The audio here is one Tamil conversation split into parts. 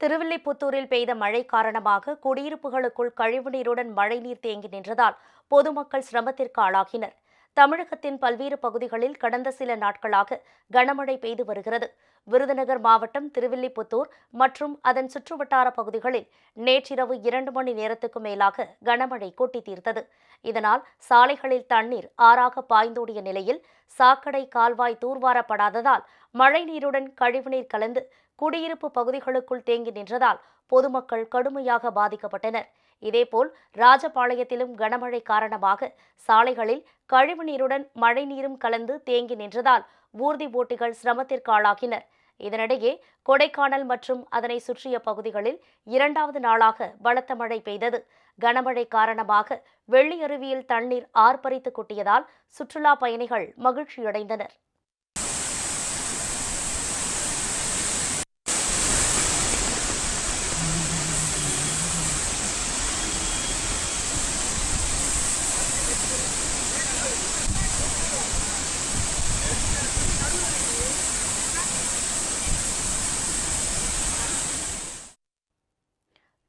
திருவில்லிபுத்தூரில் பெய்த மழை காரணமாக குடியிருப்புகளுக்குள் கழிவுநீருடன் மழைநீர் தேங்கி நின்றதால் பொதுமக்கள் சிரமத்திற்கு ஆளாகினர். தமிழகத்தின் பல்வேறு பகுதிகளில் கடந்த சில நாட்களாக கனமழை பெய்து வருகிறது. விருதுநகர் மாவட்டம் திருவில்லிபுத்தூர் மற்றும் அதன் சுற்றுவட்டார பகுதிகளில் நேற்றிரவு இரண்டு மணி நேரத்துக்கு மேலாக கனமழை கொட்டி தீர்த்தது இதனால் சாலைகளில் தண்ணீர் ஆறாக பாய்ந்தோடிய நிலையில் சாக்கடை கால்வாய் தூர்வாரப்படாததால் மழைநீருடன் கழிவுநீர் கலந்து குடியிருப்பு பகுதிகளுக்குள் தேங்கி நின்றதால் பொதுமக்கள் கடுமையாக பாதிக்கப்பட்டனர். இதேபோல் ராஜபாளையத்திலும் கனமழை காரணமாக சாலைகளில் கழிவுநீருடன் மழைநீரும் கலந்து தேங்கி நின்றதால் ஊர்தி போட்டிகள் சிரமத்திற்கு ஆளாகினர் இதனிடையே கொடைக்கானல் மற்றும் அதனை சுற்றிய பகுதிகளில் இரண்டாவது நாளாக பலத்த மழை பெய்தது. கனமழை காரணமாக வெள்ளி அருவியில் தண்ணீர் ஆர்ப்பரித்து கொட்டியதால் சுற்றுலா பயணிகள் மகிழ்ச்சியடைந்தனர்.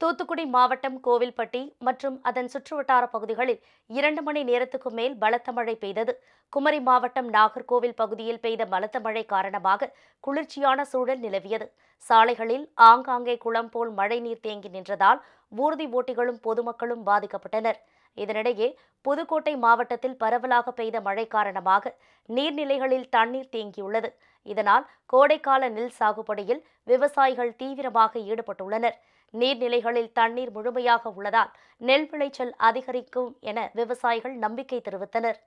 தூத்துக்குடி மாவட்டம் கோவில்பட்டி மற்றும் அதன் சுற்றுவட்டார பகுதிகளில் இரண்டு மணி நேரத்துக்கு மேல் பலத்த மழை பெய்தது. குமரி மாவட்டம் நாகர்கோவில் பகுதியில் பெய்த பலத்த மழை காரணமாக குளிர்ச்சியான சூழல் நிலவியது. சாலைகளில் ஆங்காங்கே குளம் போல் மழைநீர் தேங்கி நின்றதால் ஊர்தி ஓட்டிகளும் பொதுமக்களும் பாதிக்கப்பட்டனர். இதனிடையே புதுக்கோட்டை மாவட்டத்தில் பரவலாக பெய்த மழை காரணமாக நீர்நிலைகளில் தண்ணீர் தேங்கியுள்ளது. இதனால் கோடைக்கால நெல் சாகுபடியில் விவசாயிகள் தீவிரமாக ஈடுபட்டுள்ளனர். நீர்நிலைகளில் தண்ணீர் முழுமையாக உள்ளதால் நெல் விளைச்சல் அதிகரிக்கும் என விவசாயிகள் நம்பிக்கை தெரிவித்தனர்.